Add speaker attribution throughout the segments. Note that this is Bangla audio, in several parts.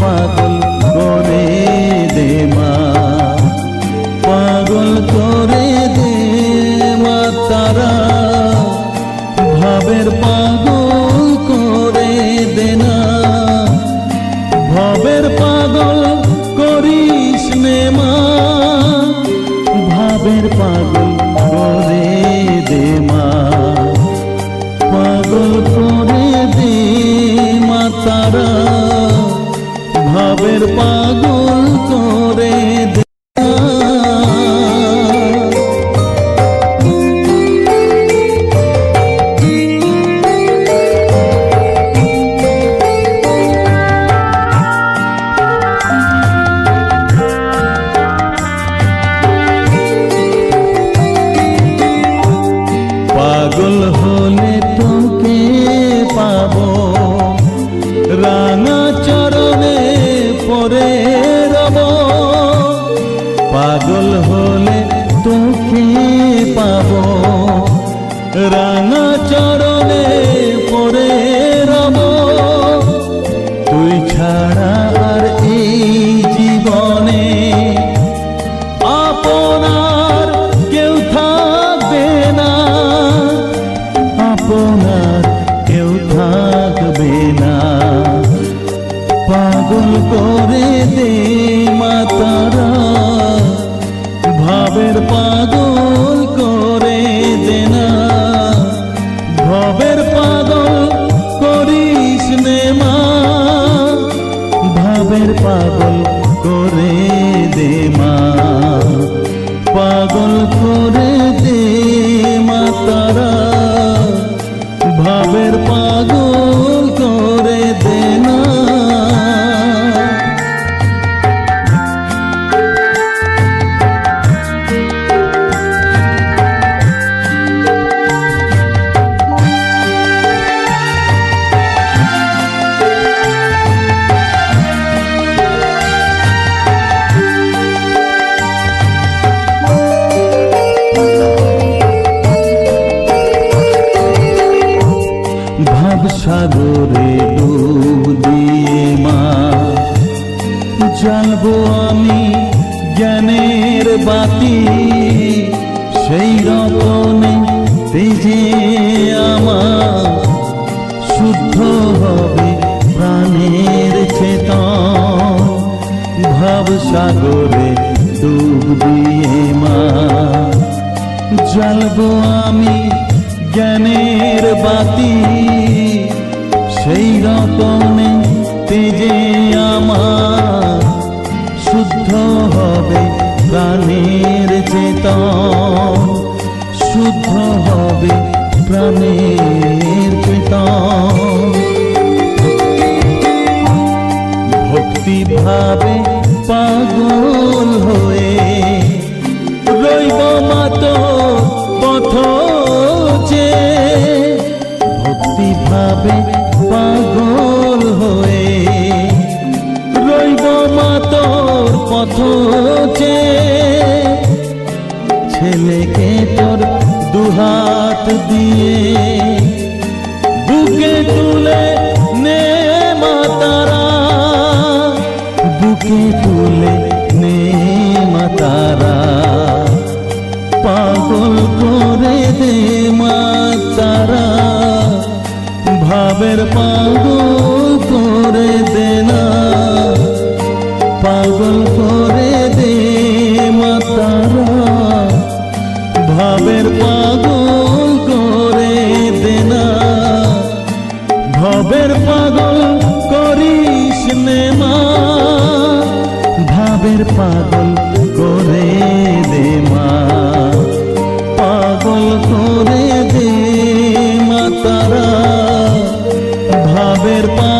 Speaker 1: 花 করে দে মাতারা শুদ্ধ হবে প্রাণের হাত দিয়ে বুকে তুলে নে মাতারা। বুকে তুলে নে মা তারা পাগল করে দে মা মাতারা। ভাবের পা तारा भावर पा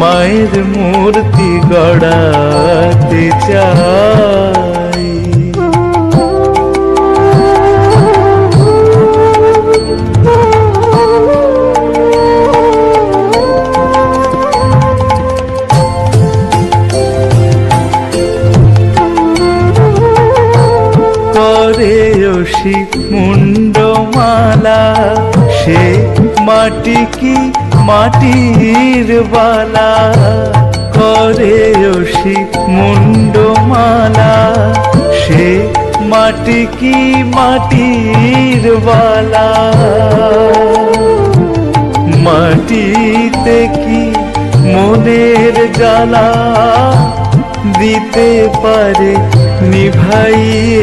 Speaker 2: মায়ের মূর্তি গড়াতে চাই। করে মুন্ডমালা সে মাটি কি মাটির বালা করে ওষি মুন্ডমালা। সে মাটি কি মাটির বালা? মাটিতে কি মনের জ্বালা দিতে পারে নিভাইয়ে?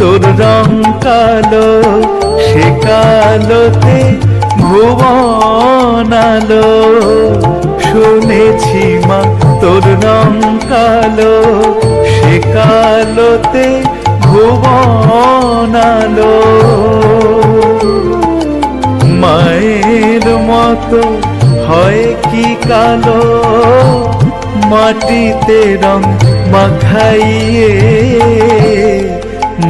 Speaker 2: তোর রং কালো, সে কালোতে ভুবন আলো। শুনেছি মা, তোর রং কালো, সে কালোতে ভুবন আলো। মায়ের মতো হয় কি কালো, মাটিতে রং মাখাইয়ে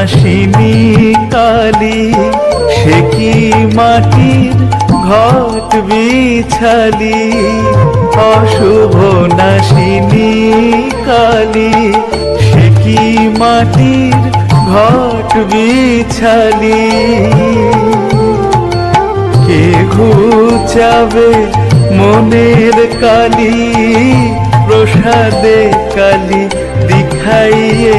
Speaker 2: নাশিনী কালী, সে কি মাটির ঘট বিছালি? অশুভ নাশিনী কালী, সে কি মাটির ঘট বিছালি? কে ঘুচাবে মনের কালি, প্রসাদে কালি দিখাইয়ে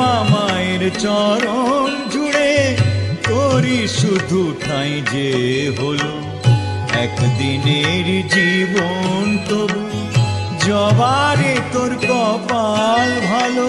Speaker 3: জুড়ে শ্যামা মায়ের চরণ জুড়ে করি শুধু ঠাঁই যে হলো একদিনের জীবন তবু জবারে তোর কপাল ভালো।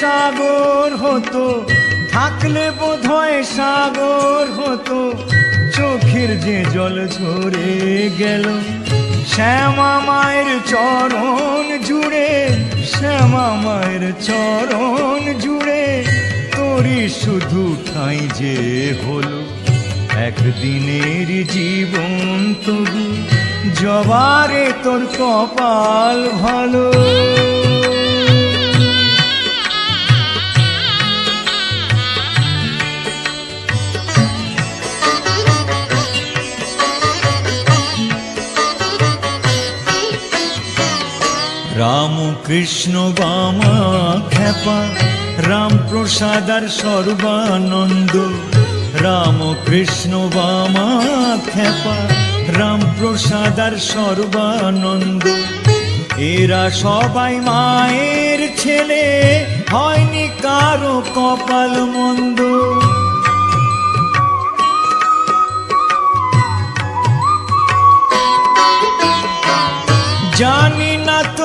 Speaker 3: সাগর হতো থাকলে বোধহয় সাগর হতো। চোখের যে জল ঝরে গেল, শ্যামা মায়ের চরণ জুড়ে, শ্যামা মায়ের চরণ জুড়ে। তোরই শুধু ঠাঁই যে হলো, একদিনের জীবন তবু, জবারে তোর কপাল ভালো। কৃষ্ণ বামা খ্যাপা, রাম প্রসাদ আর সর্বানন্দ। রাম কৃষ্ণ বামা খ্যাপা, রাম প্রসাদ আর সর্বানন্দ। এরা সবাই মায়ের ছেলে, হয়নি কারও কপাল মন্দ। জানি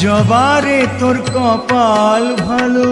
Speaker 3: জবারে তোর কপাল ভালো।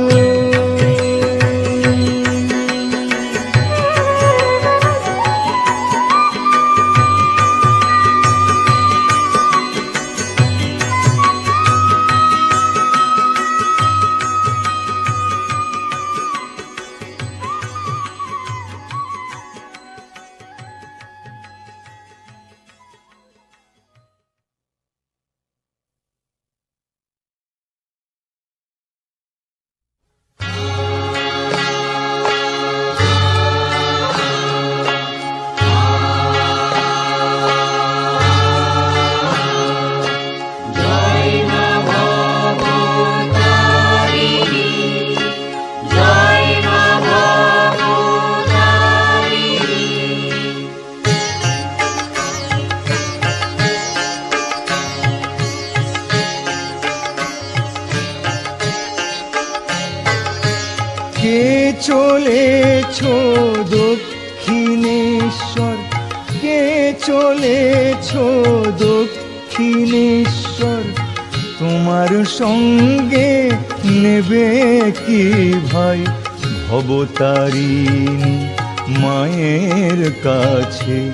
Speaker 3: ভবতারিণী মায়ের কাছে।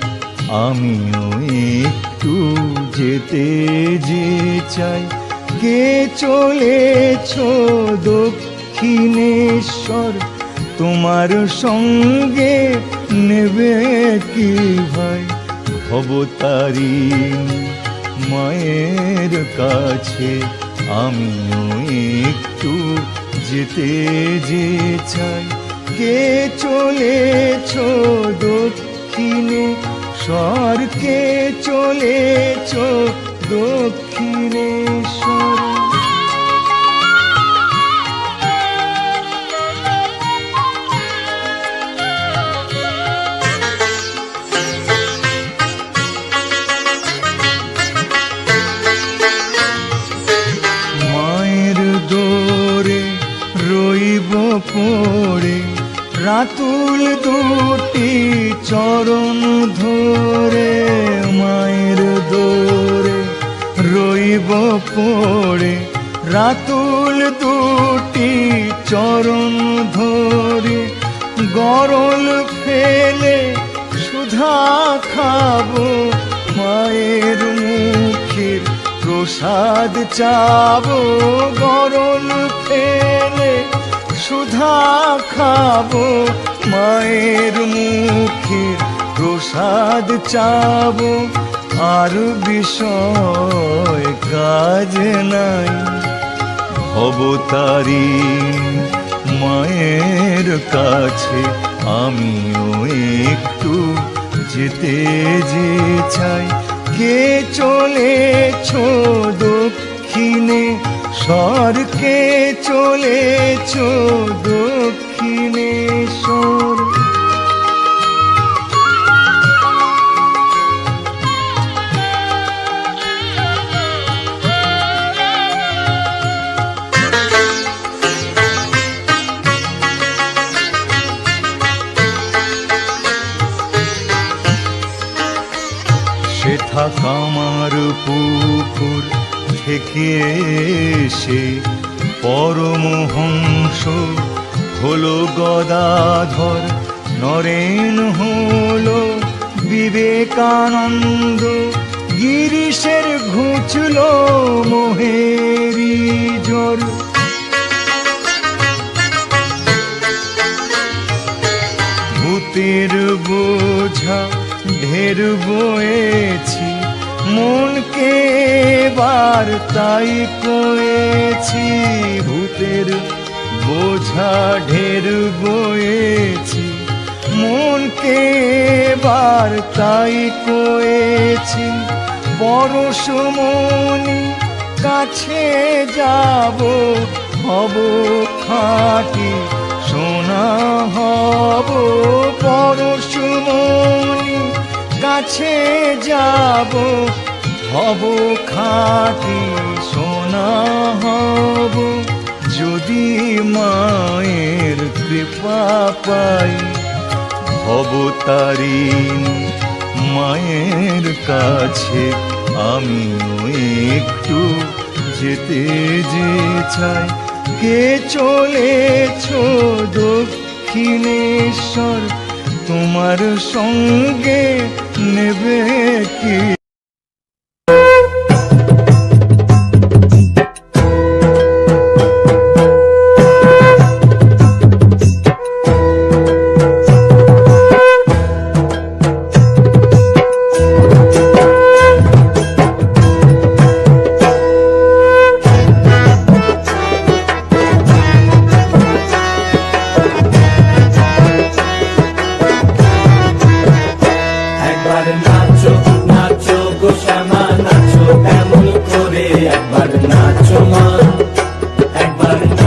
Speaker 3: আমিও একটু যেতে যে চাই। কে চলেছ দক্ষিণেশ্বর? তোমার সঙ্গে নেবে কি ভাই? ভবতারিণী মায়ের কাছে। আমিও একটু যেতে যে চাই কে চলেছ দক্ষিণে। ছো চলেছ দক্ষিণেশ্বর রাতুল দুটি চরণ ধরে গরল ফেলে সুধা খাব মায়ের মুখের প্রসাদ চাবো। গরল ফেলে সুধা খাব মায়ের মুখের প্রসাদ চাবো। আর বিষয় কাজ নাই। অবতারি মায়ের কাছে। আমিও একটু যেতে যে চাই। কে চলেছ দক্ষিণে? সরকে চলেছ দক্ষিণে সেথা কামার পুকুর থেকে এসে পরমহংস হলো গদাধর, নরেন হলো বিবেকানন্দ, গিরিশের ঘুচল মোহেরি জ্বর ভূতের বোঝা ঢের বয়েছি মনকে বার তাই কয়েছি, ভূতের বোঝা ঢের বয়েছি। মনকে বার তাই কয়েছি পরশমণি কাছে যাব হব খাটি সোনা হব। পরশুমণি কাছে যাব, হব খাটি সোনা হব। যদি মায়ের কৃপা পাই অবতারিণী মায়ের কাছে। আমিও একটু যেতে যে চাই। কে চলেছ দক্ষিণেশ্বর? তোমার সঙ্গে নেবে কি
Speaker 4: Thank you.